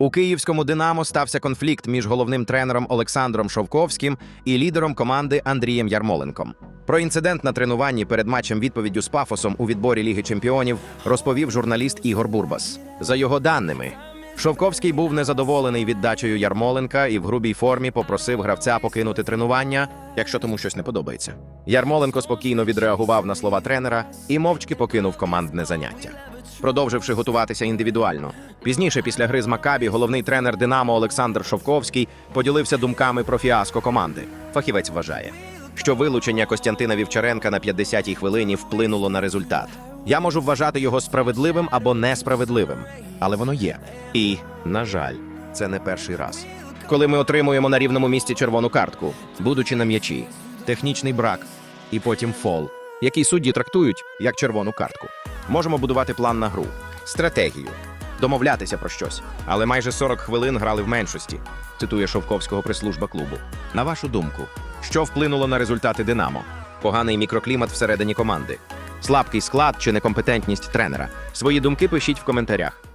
У київському Динамо стався конфлікт між головним тренером Олександром Шовковським і лідером команди Андрієм Ярмоленком. Про інцидент на тренуванні перед матчем відповіддю з пафосом у відборі Ліги Чемпіонів розповів журналіст Ігор Бурбас. За його даними, Шовковський був незадоволений віддачею Ярмоленка і в грубій формі попросив гравця покинути тренування, якщо тому щось не подобається. Ярмоленко спокійно відреагував на слова тренера і мовчки покинув командне заняття продовживши готуватися індивідуально. Пізніше, після гри з Макабі, головний тренер Динамо Олександр Шовковський поділився думками про фіаско команди. Фахівець вважає, що вилучення Костянтина Вівчаренка на 50-й хвилині вплинуло на результат. Я можу вважати його справедливим або несправедливим, але воно є. І, на жаль, це не перший раз. Коли ми отримуємо на рівному місці червону картку, будучи на м'ячі, технічний брак і потім фол, який судді трактують як червону картку. Можемо будувати план на гру, стратегію, домовлятися про щось. Але майже 40 хвилин грали в меншості, цитує Шовковського прес-служба клубу. На вашу думку, що вплинуло на результати Динамо? Поганий мікроклімат всередині команди, слабкий склад чи некомпетентність тренера? Свої думки пишіть в коментарях.